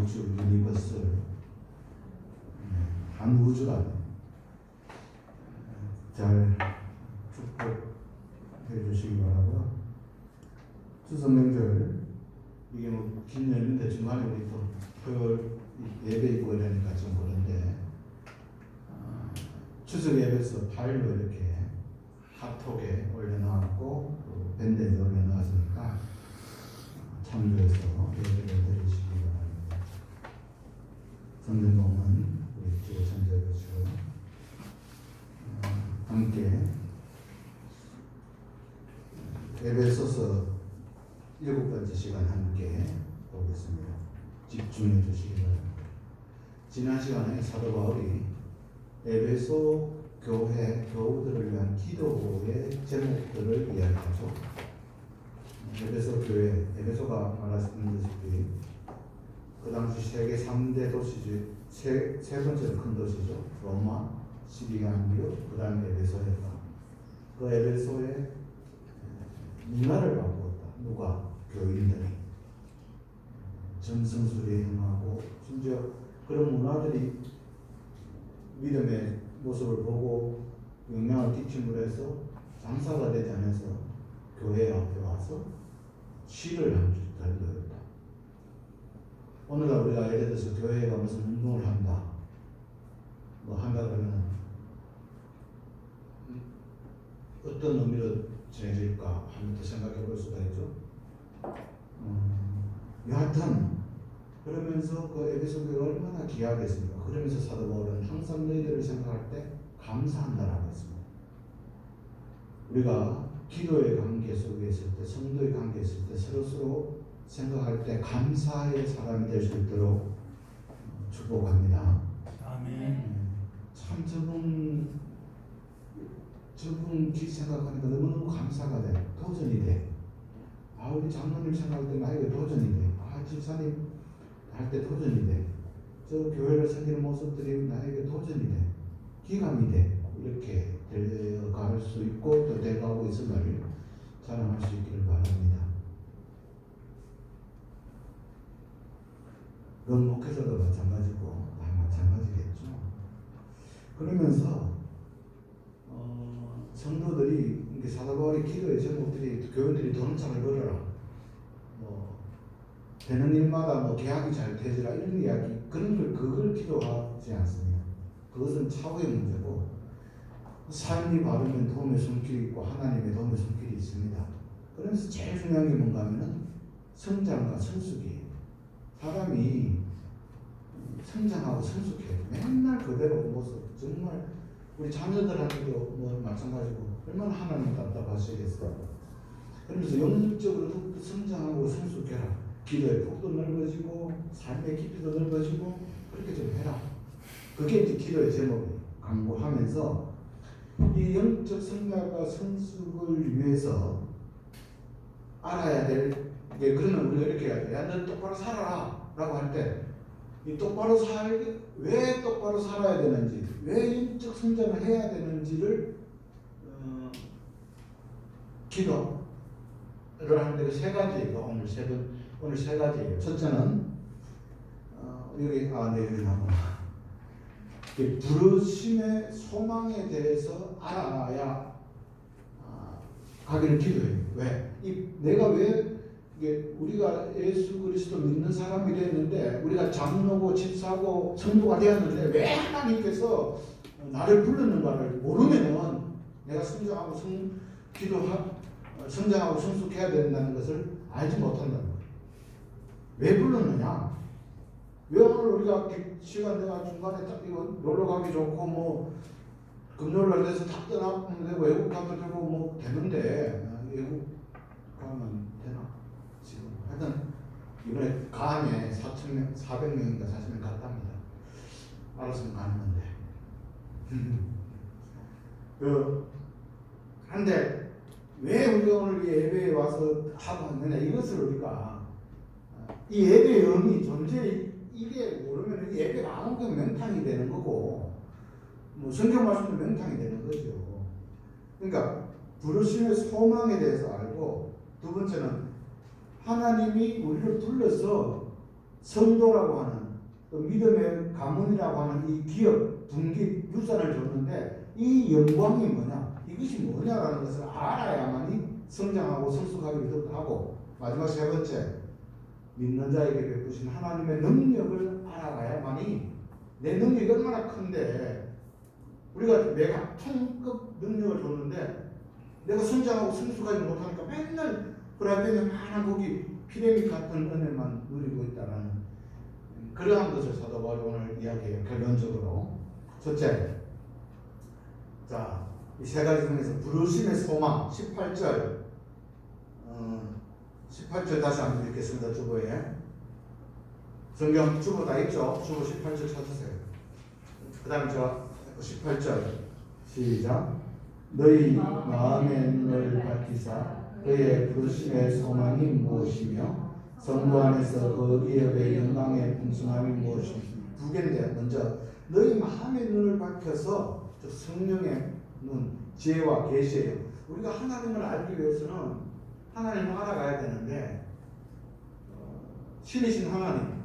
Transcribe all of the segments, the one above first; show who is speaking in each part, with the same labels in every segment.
Speaker 1: 우주 유니버스를 네, 한 우주가 잘 축복해 주시기 바라고요. 추석 명절 이게 뭐 긴 연인데 중간에 우리 또 토요일 예배 있고 이러니까 좀 그런데 어, 추석 예배에서 파일로 이렇게 카톡에 올려놓았고 또 밴드에 올려놓았으니까 어, 참조해서 예배를 바랍니다. 성전공은 우리 주로 참조해 주시고 어, 함께 에베소서 일곱 번째 시간 함께 보겠습니다. 집중해 주시기 바랍니다. 지난 시간에 사도 바울이 에베소 교회 교우들을 위한 기도의 제목들을 이야기하죠. 에베소 교회, 에베소가 말하셨듯이 그 당시 세계 3대 도시지 세, 세 번째로 큰 도시죠. 로마, 시리아, 안디옥, 그 다음에 에베소였다. 그 에베소의 문화를 바꾸었다. 누가? 교인들이. 전승술에 행하고 심지어 그런 문화들이 믿음의 모습을 보고 영향을 끼침으로 해서 장사가 되지 않아서 교회 앞에 와서 시를 한줄 달렸다. 오늘날 우리가 예를 들어서 교회가 무슨 운동을 한다. 뭐 한다 그러면 어떤 의미로 정해질까 한번 생각해 볼 수가 있죠. 음, 여하튼 그러면서 그 에베소 교회가 얼마나 귀하겠습니까? 그러면서 사도 바울은 항상 너희들을 생각할 때 감사한다라고 했습니다. 우리가 기도의 관계 속에 있을 때, 성도의 관계 있을 때 서로 서로 생각할 때 감사의 사람이 될 수 있도록 축복합니다.
Speaker 2: 아멘.
Speaker 1: 참 저분 저분 기 생각하니까 너무너무 감사가 돼. 도전이 돼. 아 우리 장로님 생각할 때 나에게 도전이 돼. 아 집사님 할 때 도전이 돼. 저 교회를 섬기는 모습들이 나에게 도전이 돼. 기감이 돼. 이렇게 되어갈 수 있고 또 돼가고 있음을 자랑할 수 있기를 바랍니다. 그건 목회자도 마찬가지고 다 마찬가지겠죠. 그러면서 어, 성도들이 사도바울의 기도의 제목들이 교인들이 돈을 잘 벌어라. 뭐 되는 일마다 뭐 계약이 잘 되지라 이런 이야기 그런 걸 그걸 기도하지 않습니다. 그것은 차후의 문제고 삶이 바르면 도움의 손길이 있고 하나님의 도움의 손길이 있습니다. 그러면서 제일 중요한 게 뭔가 하면은 성장과 성숙이에요. 사람이 성장하고 성숙해요. 맨날 그대로 모습 정말 우리 자녀들한테도 뭐 마찬가지고 얼마나 하나님 답답하시겠어요. 그러면서 영적으로도 성장하고 성숙해라. 기도의 폭도 넓어지고 삶의 깊이도 넓어지고 그렇게 좀 해라. 그게 이제 기도의 제목이에요. 강구하면서 이 영적 성장과 성숙을 위해서 알아야 될게 그러면 우리가 이렇게 해야 돼. 야, 너 똑바로 살아라. 라고 할 때, 이 똑바로 살, 왜 똑바로 살아야 되는지, 왜 영적 성장을 해야 되는지를, 어, 기도를 하는데 그세 가지예요. 오늘 세, 번, 오늘 세 가지예요. 첫째는, 어, 여기, 아, 네, 여기 나오나. 이 부르심의 소망에 대해서 알아야 아, 가기를 기도해요. 왜? 이 내가 왜 이게 우리가 예수 그리스도 믿는 사람이 되었는데 우리가 장로고 집사고 성도가 되었는데 왜 하나님께서 나를 불렀는가를 모르면은 내가 성장하고 성 기도하 어, 성장하고 성숙해야 된다는 것을 알지 못한다는 거예요. 왜 불렀느냐? 왜 오늘 우리가 기- 시간 내가 중간에 딱 이거 놀러 가기 좋고 뭐 금요일날 돼서 탁 떠나면 되고 외국 가도 되고 뭐 되는데 아, 외국 가면 이번에 가암에 4천 명, 400명인가 40명 갔답니다. 알았으면 가는 건데. 그 한데 왜 우리가 오늘 이 예배에 와서 하고 있느냐 이것을 우리가 이 예배의 의미 존재 이게 모르면 예배가 안 오면 명탕이 되는 거고 뭐 성경 말씀도 명탕이 되는 거죠. 그러니까 부르심의 소망에 대해서 알고 두 번째는 하나님이 우리를 불러서 성도라고 하는 또 믿음의 가문이라고 하는 이 기업, 분기, 유산을 줬는데 이 영광이 뭐냐? 이것이 뭐냐라는 것을 알아야만이 성장하고 성숙하기도 하고 마지막 세 번째 믿는 자에게 베푸신 하나님의 능력을 알아가야만이 내 능력이 얼마나 큰데 우리가 내가 통급 능력을 줬는데 내가 성장하고 성숙하지 못하니까 맨날 프라이팬에 많은 고기 피레미 같은 은혜만 누리고 있다라는 그러한 것을 사도 바울이 오늘 이야기해요. 결론적으로 첫째, 자, 이 세 가지 중에서 부르심의 소망 18절, 어, 18절 다시 한번 읽겠습니다. 주보에 성경 주보 다 있죠? 주보 18절 찾으세요. 그 다음에 저 18절 시작. 너희 마음의 눈을 밝히사 그의 부르심의 소망이 무엇이며 성부 안에서 그 기업의 영광의 풍성함이 무엇이며 두 개인데 먼저 너희 마음의 눈을 밝혀서 저 성령의 눈 지혜와 계시예요. 우리가 하나님을 알기 위해서는 하나님을 알아가야 되는데 어, 신이신 하나님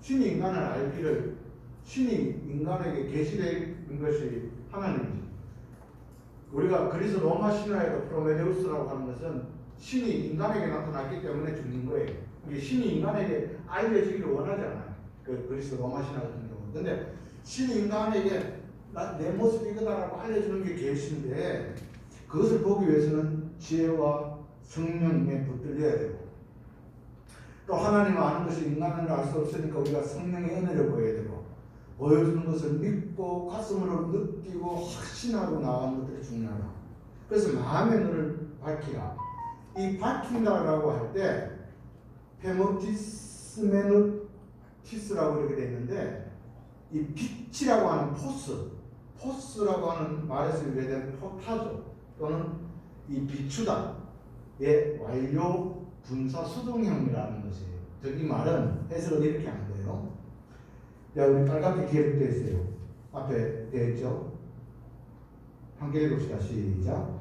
Speaker 1: 신이 인간을 알기를 신이 인간에게 계시된 것이 하나님이죠. 우리가 그리스 로마 신화에도 프로메데우스라고 하는 것은 신이 인간에게 나타났기 때문에 죽는 거예요. 이게 신이 인간에게 알려지기를 원하지 않아요. 그 그리스 로마 신화 같은 경우. 근데 신이 인간에게 나, 내 모습이 이거다라고 알려주는 게 계신데 그것을 보기 위해서는 지혜와 성령에 붙들려야 되고 또 하나님을 아는 것이 인간을 알 수 없으니까 우리가 성령의 은혜를 보여야 되고 보여주는 것을 믿고 가슴으로 느끼고 확신하고 나가는 것들이 중요하다. 그래서 마음의 눈을 밝히라. 이 밝힌다라고 할 때 페모티스메노티스라고 이렇게 돼 있는데 이 빛이라고 하는 포스, 포스라고 하는 말에서 유래된 포타조 또는 이 비추다 의 완료 분사 수동형이라는 것이에요. 즉이 말은 해석을 이렇게 하는 거예요. 야 우리 빨갛게 있어요. 앞에 되어 있죠. 함께 읽읍시다. 시작.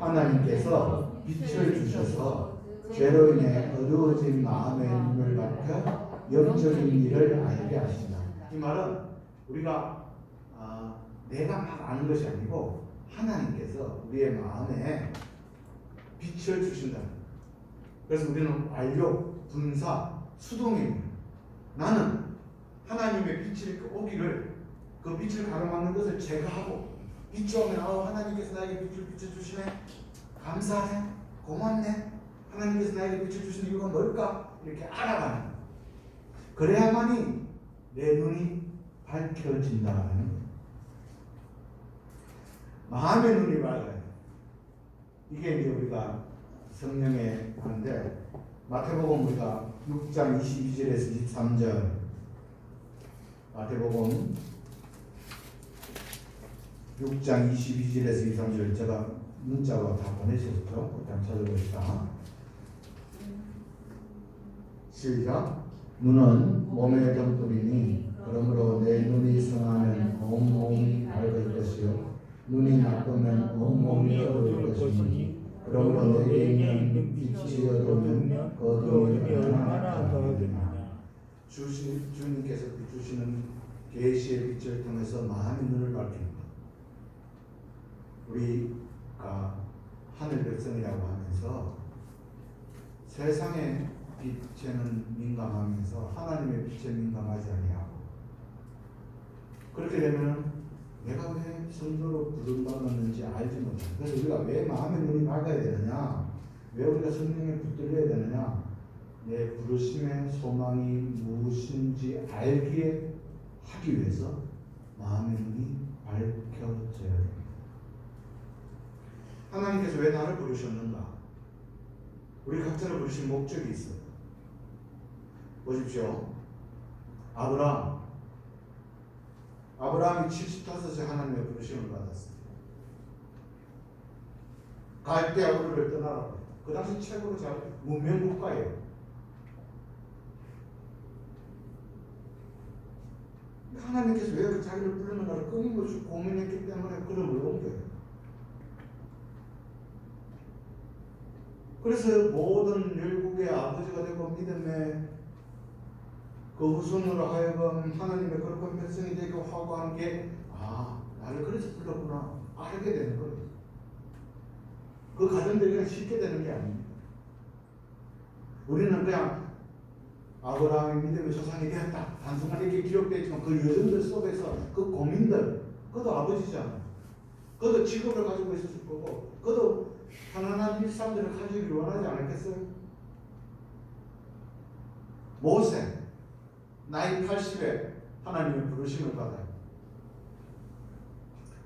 Speaker 1: 하나님께서 빛을 주셔서 죄로 인해 어두워진 마음의 눈을 밝혀 영적인 일을 알게 하신다. 이 말은 우리가 아, 내가 막 아는 것이 아니고 하나님께서 우리의 마음에 빛을 주신다. 그래서 우리는 완료, 분사, 수동입니다. 나는 하나님의 빛이 오기를 그 빛을 가로막는 것을 제거하고 빛이 오면 아 하나님께서 나에게 빛을 비춰주시네. 감사해 고맙네. 하나님께서 나에게 빛을 주신 이유가 뭘까? 이렇게 알아가는. 그래야만이 내 눈이 밝혀진다는. 마음의 눈이 밝아요. 이게 이제 우리가 성령의 하는데 마태복음 우리가 6장 22절에서 23절 마태복음 6장 22절에서 23절 제가 문자와 다 보내셨죠? 일단 찾아봅시다. 시작. 눈은 몸의 등불이니 그러므로 내 눈이 성하면 온 몸이 밝을 것이요 눈이 나쁘면 온 몸이 어두울 것이니 그러므로 내게 있는 빛이 어두우면 그 어둠이 얼마나 더하겠느냐 주시, 주님께서 주시는 계시의 빛을 통해서 마음의 눈을 밝힙니다. 우리가 하늘 백성이라고 하면서 세상의 빛에는 민감하면서 하나님의 빛에 민감하지 아니하고 그렇게 되면 내가 왜 성도로 부름받았는지 알지 못해. 그래서 우리가 왜 마음의 눈이 밝아야 되느냐? 왜 우리가 성령에 붙들려야 되느냐? 내 부르심의 소망이 무엇인지 알기에 하기 위해서 마음의 눈이 밝혀져야 됩니다. 하나님께서 왜 나를 부르셨는가? 우리 각자를 부르신 목적이 있어요. 보십시오. 아브라함. 아브라함이 75세 하나님의 부르심을 받았어요. 갈대아 우르를 떠나라고. 그 당시 최고로 잘 문명 국가예요. 하나님께서 왜 자기를 부르는가를 끊임없이 고민했기 때문에 그름을 옮겨요. 그래서 모든 열국의 아버지가 되고 믿음의 그 후손으로 하여금 하나님의 거룩한 백성이 되고 하는 게 아, 나를 그래서 불렀구나 알게 되는 거예요. 그 과정들이 그냥 쉽게 되는 게 아닙니다. 우리는 그냥 아브라함의 믿음의 조상이 되었다. 단순하게 이렇게 기록되어 있지만 그 여정들 속에서 그 고민들, 그도 아버지잖아. 그도 직업을 가지고 있었을 거고, 그도 편안한 일상들을 가지기 원하지 않았겠어요? 모세, 나이 80에 하나님의 부르심을 받아요.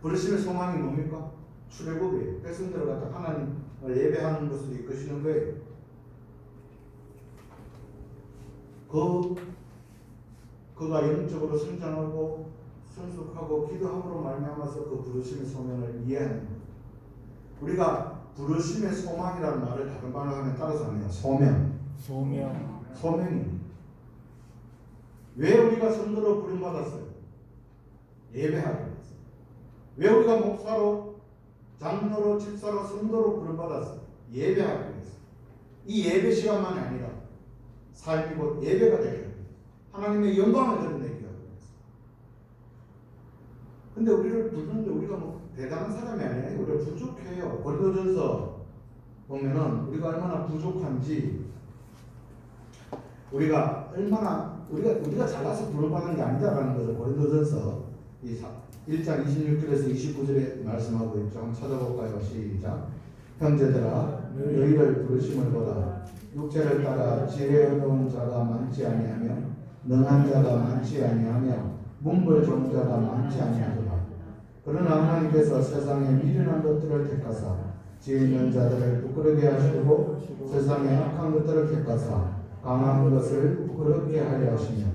Speaker 1: 부르심의 소망이 뭡니까? 출애굽이에요. 백성들을 갖다 하나님을 예배하는 것을 이끄시는 거예요. 그 그가 영적으로 성장하고 성숙하고 기도함으로 말미암아서 그 부르심의 소명을 이해하는 것. 우리가 부르심의 소망이라는 말을 다른 말로 하면 따라서 하면 소명,
Speaker 2: 소명
Speaker 1: 소명입니다. 왜 우리가 성도로 부름 받았어요? 예배하기 위해서. 왜 우리가 목사로, 장로로, 집사로, 성도로 부름 받았어요? 예배하기 위해서. 이 예배 시간만이 아니라 삶이 곧 예배가 되게 합니다. 하나님의 영광을 드러내기 위해서. 근데 우리를 부르는데 우리가 뭐 대단한 사람이 아니에요. 우리가 부족해요. 고린도전서 보면은 우리가 얼마나 부족한지 우리가 얼마나 우리가 우리가 잘나서 부름받는 게 아니다라는 것을 고린도전서 이 사- 1장 26절에서 29절에 말씀하고 있죠. 한번 찾아볼까요? 시작. 형제들아 너희를 부르심을 보라. 육체를 따라 지혜로운 자가 많지 아니하며 능한 자가 많지 아니하며 문벌 좋은 자가 많지 아니하더라. 그러나 하나님께서 세상에 미련한 것들을 택하사 지혜 있는 자들을 부끄러게 하시고 세상에 악한 것들을 택하사 강한 것을 부끄럽게 하려 하시며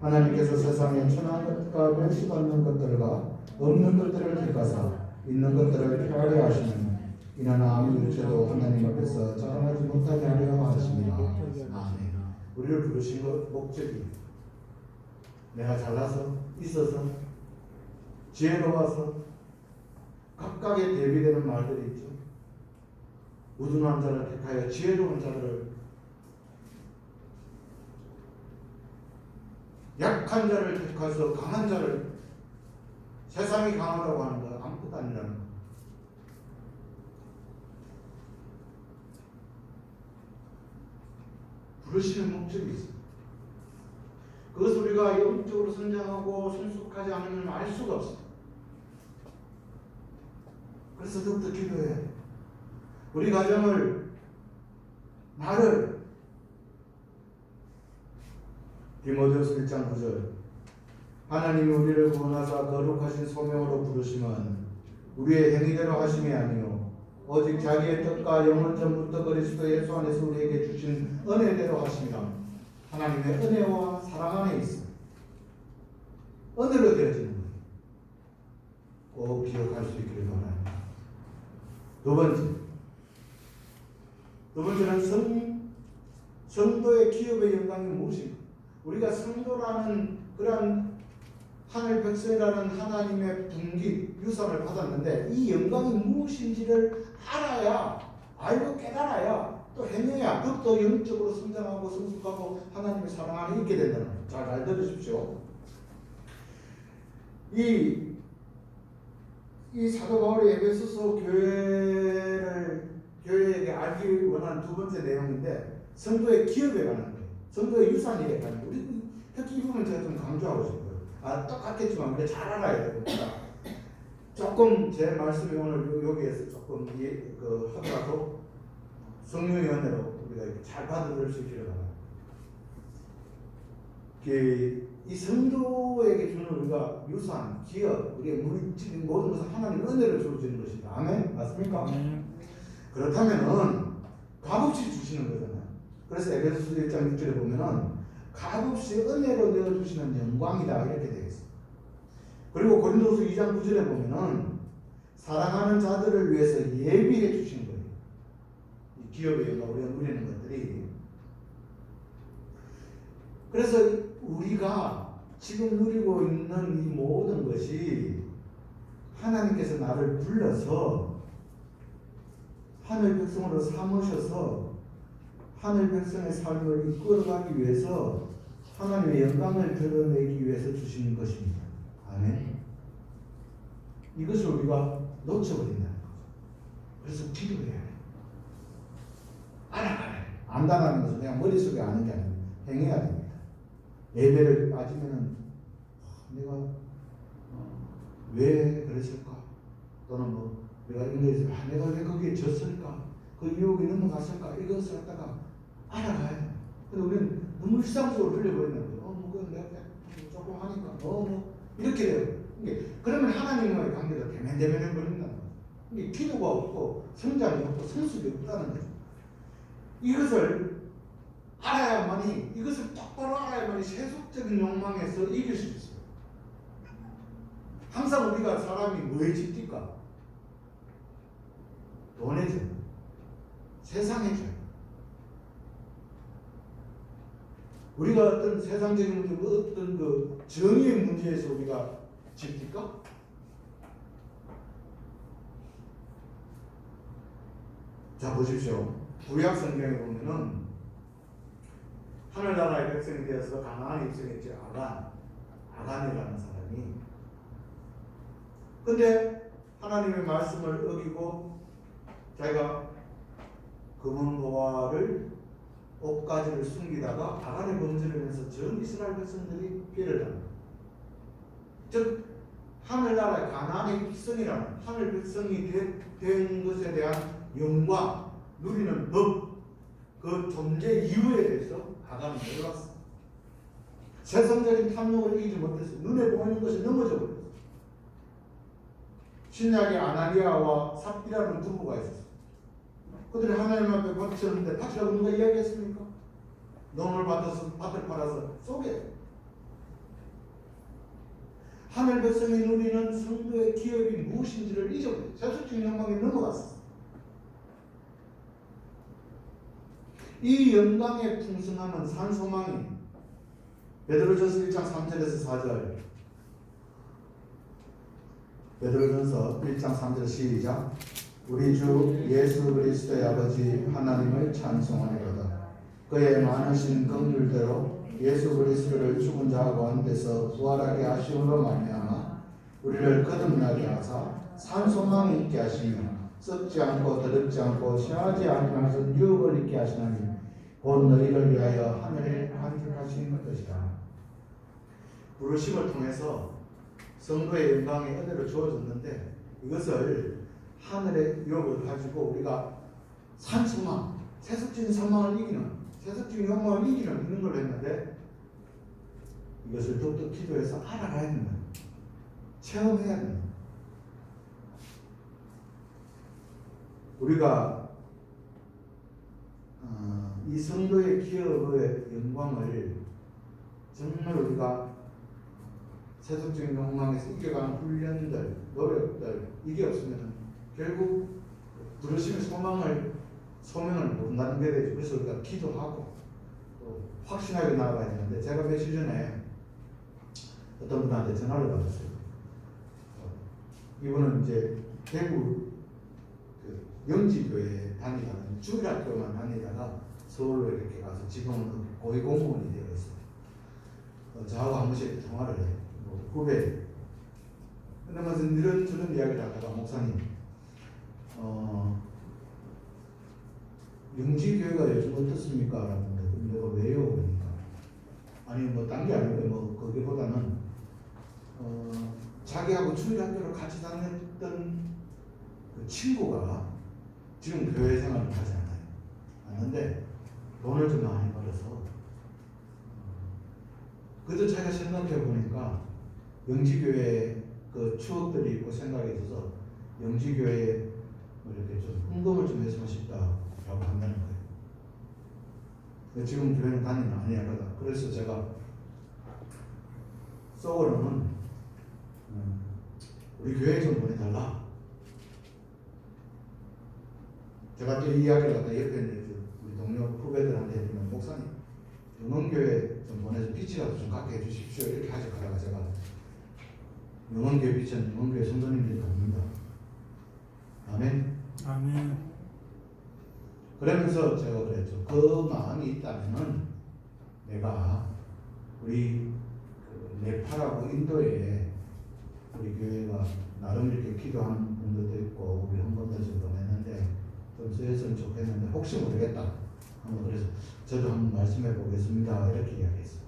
Speaker 1: 하나님께서 세상에 천한 것과 멸시받는 것들과 없는 것들을 택하사 있는 것들을 폐하려 하시며 이는 아무 일체도 하나님 앞에서 자랑하지 못하게 하려. 우리를 부르신 것 목적이 내가 잘나서 있어서 지혜로워서 각각에 대비되는 말들이 있죠. 우둔한 자를 택하여 지혜로운 자들을 약한 자를 택해서 강한 자를 세상이 강하다고 하는 거 아무것도 아니라는 거. 부르시는 목적이 있어요. 그것을 우리가 영적으로 성장하고 성숙하지 않으면 알 수가 없어요. 그래서 더욱더 기도해. 우리 가정을 나를 디모데후서 1장 9절 하나님이 우리를 구원하사 거룩하신 소명으로 부르시면 우리의 행위대로 하심이 아니요 오직 자기의 뜻과 영원 전부터 그리스도 예수 안에서 우리에게 주신 은혜대로 하심이라 하나님의 은혜와 사랑 안에 있어 은혜로 되어지는 거예요. 꼭 기억할 수 있기를 바랍니다. 두 번째 두 번째는 성, 성도의 기업의 영광이 무엇인가 우리가 성도라는 그런 하늘 백성이라는 하나님의 분기 유산을 받았는데 이 영광이 무엇인지를 알아야 알고 깨달아야 또 행해야 그것도 영적으로 성장하고 성숙하고 하나님의 사랑 안에 있게 된다는 거예요. 잘, 잘 들으십시오. 이, 이 사도 바울이 에베소서 교회를 교회에게 알기 원하는 두 번째 내용인데 성도의 기업에 관한 거예요. 성도의 유산에 관한 거예요. 특히 이 부분 제가 좀 강조하고 싶어요. 아 똑같겠지만 우리가 잘 알아야 됩니다. 조금 제 말씀이 오늘 요- 여기에서 조금 이해, 그 하더라도 성령의 은혜로 우리가 이렇게 잘 받아들일 수 있기를 바랍니다. 그, 이 성도에게 주는 우리가 유산, 기업, 우리의 물질인 모든 것은 하나님 은혜를 주로 주는 것입니다. 아멘? 맞습니까?
Speaker 2: 아멘.
Speaker 1: 그렇다면은 값없이 주시는 거잖아요. 그래서 에베소서 1장 6절에 보면은 값없이 은혜로 내어 주시는 영광이다 이렇게 있어요. 그리고 고린도서 2장 9절에 보면은 사랑하는 자들을 위해서 예비해 주신 거예요. 이 기업의 영광 우리가 누리는 것들이 그래서 우리가 지금 누리고 있는 이 모든 것이 하나님께서 나를 불러서 하늘 백성으로 삼으셔서 하늘 백성의 삶을 이끌어가기 위해서 하나님의 영광을 드러내기 위해서 주시는 것입니다. 아멘. 이것을 우리가 놓쳐버린다는 거죠. 그래서 기도해야 돼. 알아가야 돼. 안다는 것은 그냥 머릿속에 아는 게 아니고 행해야 됩니다. 예배를 빠지면은 아, 내가 어, 왜 그랬을까? 또는 뭐 내가 이거에서 아, 내가 왜 거기에 졌을까? 그 유혹이 넘어갔을까? 이것을 갖다가 알아가야 돼. 근데 우리는 너무 일상적으로 흘려버리는 거예요. 어, 뭐, 그건 내가 그냥 조금 하니까, 어, 뭐, 이렇게 돼요. 그러면 하나님과의 관계가 대면대면해 버린다는 거예요. 이게 기도가 없고, 성장이 없고, 성숙이 없다는 거죠. 이것을 알아야만이, 이것을 똑바로 알아야만이 세속적인 욕망에서 이길 수 있어요. 항상 우리가 사람이 뭐에 집니까? 돈에 줘. 세상에 줘. 우리가 어떤 세상적인 문제, 어떤 그 정의의 문제에서 우리가 집니까? 자 보십시오. 구약 성경에 보면은 하늘나라의 백성이 되어서 가나안에 입성했지 아간, 아간이라는 사람이. 근데 하나님의 말씀을 어기고 자기가 금은 보화를 옷가지를 숨기다가 아간의 범죄를 해서 전 이스라엘 백성들이 피해를 당합니다. 즉 하늘나라의 가나안의 백성이라는 하늘 백성이 되- 된 것에 대한 영광 누리는 법 그 존재 이유에 대해서 아간은 몰랐어. 세상적인 탐욕을 이기지 못해서 눈에 보이는 것이 넘어져 버렸어. 신약에 아나니아와 삽비라는 부부가 있었어. 그들이 하나님 앞에 바쳤는데 바치라고 누가 이야기했습니까? 농을 받아서 밭을 팔아서 쏘게. 하늘 백성이 누리는 성도의 기업이 무엇인지를 잊어버려. 세속적 영광에 넘어갔어. 이 영광의 풍성함은 산소망이 베드로전서 1장 3절에서 4절 베드로전서 1장 3절 시작 우리 주 예수 그리스도의 아버지 하나님을 찬송하리로다. 그의 많으신 긍휼대로 예수 그리스도를 죽은 자 가운데서 부활하게 하심으로 말미암아 우리를 거듭나게 하사 산소망 있게 하시며 썩지 않고 더럽지 않고 시하지 아니하면서 유업을 있게 하시나니 곧 너희를 위하여 하늘에 한직하신 것이라 부르심을 통해서 성도의 영광이 은혜로 주어졌는데 이것을 하늘의 유업을 가지고 우리가 산소망, 세속적인 소망을 이기는 세속적인 욕망을 이기는 이런 걸 했는데 이것을 또또 기도해서 알아가야 된다. 체험해야 된다. 우리가 어, 이 성도의 기업의 영광을 정말 우리가 세속적인 욕망에서 이겨가는 훈련들, 노력들 이게 없으면 결국 부르심의 소망을 소명을 못 나누게 되죠. 그래서 우리가 기도하고 또 확신하게 나아가야 되는데 제가 며칠 전에 어떤 분한테 전화를 받았어요. 어, 이분은 이제 대구 그 영지교회 다니다가 주일학교만 다니다가 서울로 이렇게 가서 지금은 고위 공무원이 되어 있어요. 어, 저하고 한 번씩 통화를 해요. 뭐 후배. 그러면서 이런 저런 이야기를 하다가 목사님, 어, 영지교회가 요즘 어떻습니까? 라고 내가 왜요? 그러니까 아니 뭐 딴 게 아니고 뭐 거기보다는 어, 자기하고 주일학교를 같이 다녔던 그 친구가 지금 교회 생활을 하지 않아요. 않는데 돈을 좀 많이 벌어서 어, 그래도 자기가 생각해 보니까 영지교회 그 추억들이 있고 생각이 있어서 영지교회에 뭐 이렇게 좀 헌금을 좀 했으면 싶다라고 한다는 거예요. 근데 지금 교회는 다니는 아니야거든. 그래서 제가 속으로는 음, 우리 교회 좀 보내달라. 제가 또 이 이야기를 갖다 옆에 있는 그 우리 동료 후배들한테 해주면 목사님 영원교회 좀 보내서 빛이라도 좀 갖게 해주십시오 이렇게 하죠 그러다가 제가 영원교회 빛은 영원교회 성도님들이 갑니다 아멘
Speaker 2: 아멘.
Speaker 1: 그러면서 제가 그랬죠 그 마음이 있다면은 내가 우리 그 네팔하고 인도에 우리 교회가 나름 이렇게 기도하는 분들도 있고 우리 헌금도 보냈는데 좀 쓰였으면 좋겠는데 혹시 모르겠다. 한번 그래서 저도 한번 말씀해 보겠습니다. 이렇게 이야기했어요.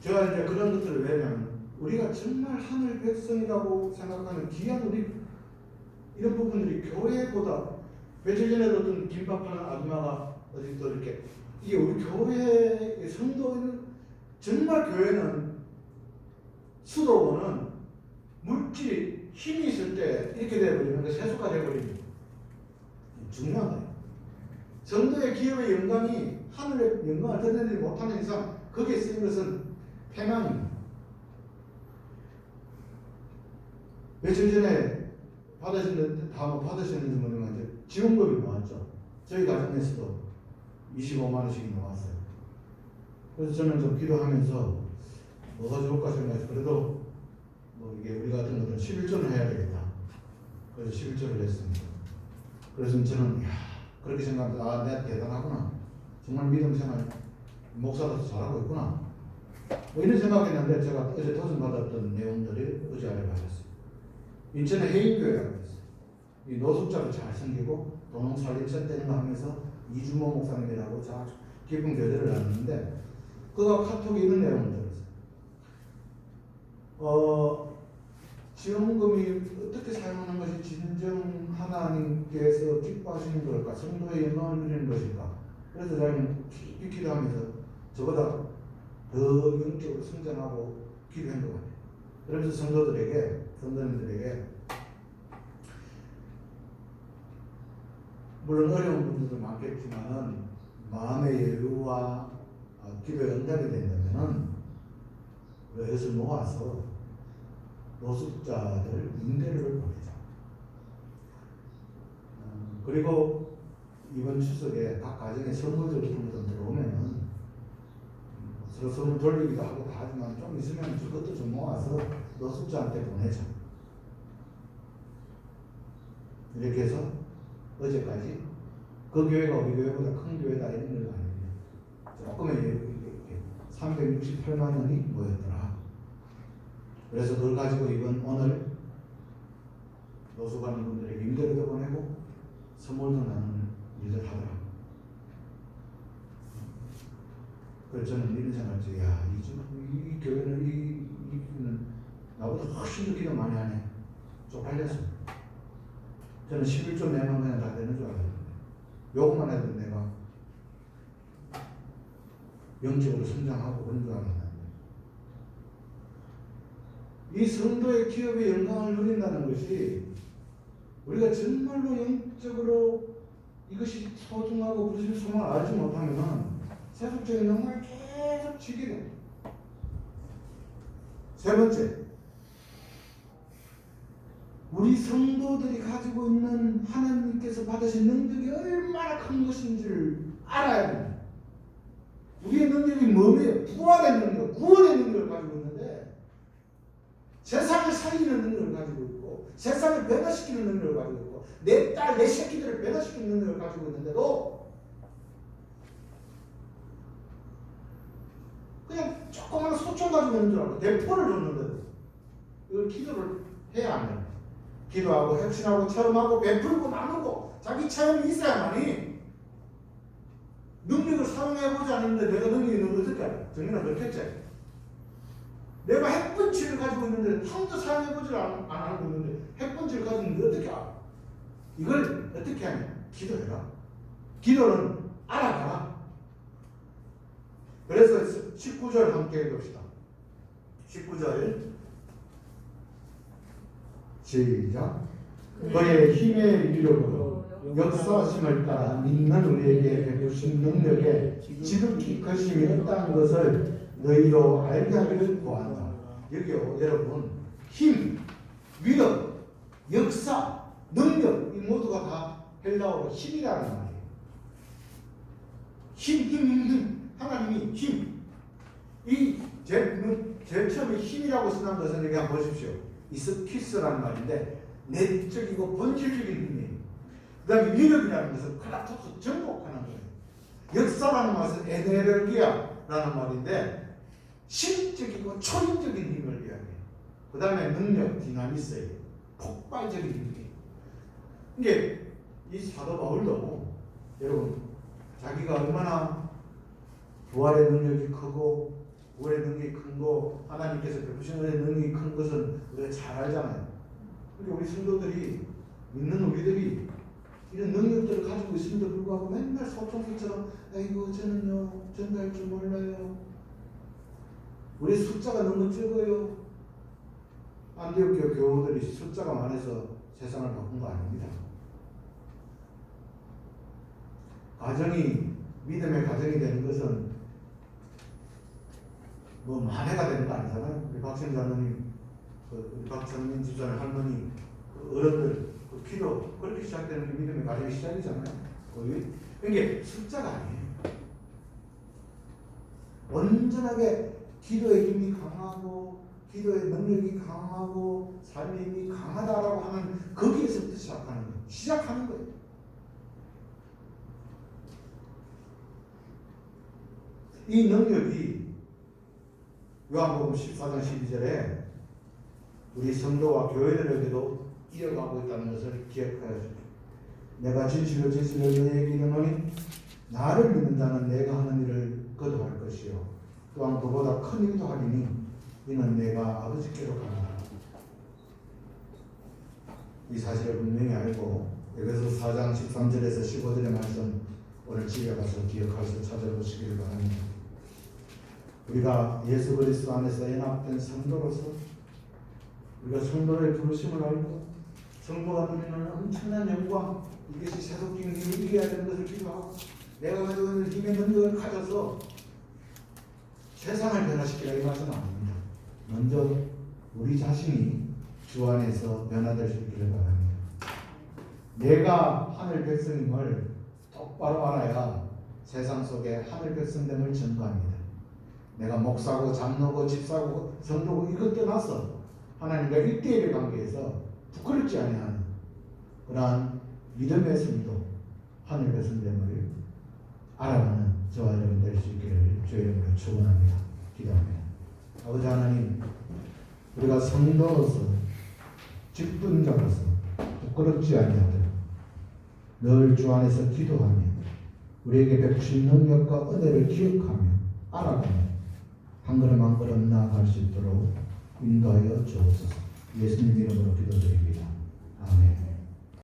Speaker 1: 제가 이제 그런 것들을 왜냐면 우리가 정말 하늘 백성이라고 생각하는 귀한 우리 이런 부분들이 교회보다 며칠 전에도 어떤 김밥하는 아줌마가 어디 또 이렇게 이게 우리 교회의 성도는 정말 교회는 수도원은 물질이 힘이 있을 때 이렇게 돼버리는 게 세수가 돼버립니다. 중요한 거예요. 성도의 기업의 영광이 하늘의 영광을 드러내지 못하는 이상 거기에 쓰인 것은 패망입니다. 며칠 전에 받으셨는데 다뭐 받으셨는지 모르겠는데 지원금이 나왔죠. 저희 가정에서도 25만 원씩이 나왔어요. 그래서 저는 좀 기도하면서 뭐가 좋을까 생각해서 그래도 뭐 이게 우리 같은 것들은 11조는 해야 되겠다. 그래서 11조를 했습니다. 그래서 저는 야 그렇게 생각해서 아 내가 대단하구나. 정말 믿음 생활 목사로서 잘하고 있구나. 뭐 이런 생각했는데 제가 어제 도전 받았던 내용들이 어제 알아봤어요. 있어요. 이 노숙자를 잘 섬기고 도농 살림센터를 하면서 이주모 목사님이라고 아주 깊은 교제를 나눴는데 그가 카톡에 이런 내용을 들었어요. 어, 지원금이 어떻게 사용하는 것이 진정 하나님께서 기뻐하시는 걸까? 성도의 영광을 누리는 것일까? 그래서 저는 깊이 기도하면서 저보다 더 영적으로 성장하고 기도한 것 같아요. 그러면서 성도들에게, 성도님들에게 물론 어려운 분들도 많겠지만은 마음의 여유와 어, 기도의 응답이 된다면은 이것을 모아서 노숙자들 임대료를 보내자. 어, 그리고 이번 추석에 각 가정에 선물들 같은 것 들어오면은 서로 선물 돌리기도 하고 다 하지만 좀 있으면 그것도 좀 모아서 노숙자한테 보내자. 이렇게 해서 어제까지 그 교회가 우리 교회보다 큰 교회다 이런 걸 아닙니다. 조금의 368만 원이 모였더라. 그래서 그걸 가지고 이번 오늘 노숙하는 분들에게 임대료도 보내고 선물도 나누는 일을 하더라. 그래서 저는 이런 생각을 야, 이, 집- 이, 이 교회는 이, 이 교회는 나보다 훨씬 더 기도 많이 하네. 쪽팔렸어. 저는 11조 내면 그냥 다 되는 줄 알았는데 요것만 해도 내가 영적으로 성장하고 그런 줄 알았는데 이 성도의 기업의 영광을 누린다는 것이 우리가 정말로 영적으로 이것이 소중하고 무슨 소망을 알지 못하면 세속적인 영광을 계속 지게 돼. 세 번째, 우리 성도들이 가지고 있는 하나님께서 받으신 능력이 얼마나 큰 것인지를 알아야 됩니다. 우리의 능력이 뭐예요? 부활의 능력, 구원의 능력을 가지고 있는데 세상을 살리는 능력을 가지고 있고 세상을 변화시키는 능력을 가지고 있고 내 딸, 내 새끼들을 변화시키는 능력을 가지고 있는데도 그냥 조그만 소총 가지고 있는 줄 알고 대포를 줬는데 이걸 기도를 해야 안 돼요. 기도하고 혁신하고 체험하고 베풀고 나누고 자기 체험이 있어야만이 능력을 사용해보지 않는데 내가 능력이 있는 걸 어떻게? 정리는 그렇겠지? 내가 핵분치를 가지고 있는데 한 번도 사용해보지 안, 안 하고 있는데 핵분치를 가지고 있는데 어떻게 알아? 이걸 어떻게 하냐? 기도해라. 기도는 알아가라. 그래서 19절 함께 해봅시다. 19절 시작. 그의 힘의 위력으로 역사하심을 따라 믿는 우리에게 베푸신 능력에 지극히 크심이 있다는 것을 너희로 알게 하기를 구한다. 여기요, 여러분 힘, 위력, 역사, 능력 이 모두가 다 헬라어로 힘이라는 말이에요. 힘, 힘, 힘, 힘. 하나님이 힘. 이 제일, 제일 처음에 힘이라고 쓰는 여기 한번 보십시오. 이스키스라는 말인데 내적이고 본질적인 힘이에요. 그 다음에 위력이라는 것은 클라토스 정복하는 거예요. 역사라는 것은 에네르기야 힘이다라는 말인데 심적이고 초인적인 힘을 이야기해요. 그 다음에 능력, 디나미스예요. 폭발적인 힘이. 이게 이 사도 바울도 여러분 자기가 얼마나 부활의 능력이 크고 부활의 능력이 큰 거 하나님께서 베푸신 은혜의 능력이 큰 것은 우리가 잘 알잖아요. 근데 우리 성도들이 믿는 우리들이 이런 능력들을 가지고 있음에도 불구하고 맨날 소통기처럼 아이고 저는요 전도 할 줄 몰라요. 우리 숫자가 너무 적어요. 안디옥교 교우들이 숫자가 많아서 세상을 바꾼 거 아닙니다. 가정이 믿음의 가정이 되는 것은 뭐 만회가 되는 거 아니잖아요. 우리 박신 장로님, 그 우리 박찬민 집사님 할머니, 그 어른들 그 기도 그렇게 시작되는 게 믿음의 가정의 시작이잖아요. 거의 이게 숫자가 아니에요. 온전하게 기도의 힘이 강하고 기도의 능력이 강하고 삶의 힘이 강하다라고 하는 거기에서부터 시작하는 거예요. 시작하는 거예요. 이 능력이 요한복음 14장 12절에 우리 성도와 교회들에게도 이어가고 있다는 것을 기억하여 주십시오. 내가 진실로 진실로 너희에게 이르노니 나를 믿는 자는 내가 하는 일을 거듭할 것이요 또한 그보다 큰 일도 하리니 이는 내가 아버지께로 가노라. 이 사실을 분명히 알고 에베소 4장 13절에서 15절의 말씀 오늘 집에 가서 기억하셔서 찾아보시기를 바랍니다. 우리가 예수 그리스도 안에서 연합된 성도로서 우리가 성도의 부르심을 알고 성도가 누리는 엄청난 영광 이것이 세속적인 힘을 이겨야 되는 것을 기도하고 내가 가지고 있는 힘의 능력을 가져서 세상을 변화시키라 이 말씀은 아닙니다. 먼저 우리 자신이 주 안에서 변화될 수 있기를 바랍니다. 내가 하늘 백성임을 똑바로 알아야 세상 속에 하늘 백성됨을 전가합니다. 내가 목사고 장로고 집사고 성도고 이것 떠나서 하나님과 일대일의 관계에서 부끄럽지 아니하는 그러한 믿음의 성도 하늘 백성됨을 알아가는 저와 여러분 될 수 있기를 주의 이름으로 축원합니다. 기도합니다. 아버지 하나님 우리가 성도로서 직분자로서 부끄럽지 아니하도록 늘 주 안에서 기도하며 우리에게 베푸신 능력과 은혜를 기억하며 알아가며 한 걸음 한 걸음 나아갈 수 있도록 인도하여 주옵소서. 예수님 이름으로 기도드립니다. 아멘.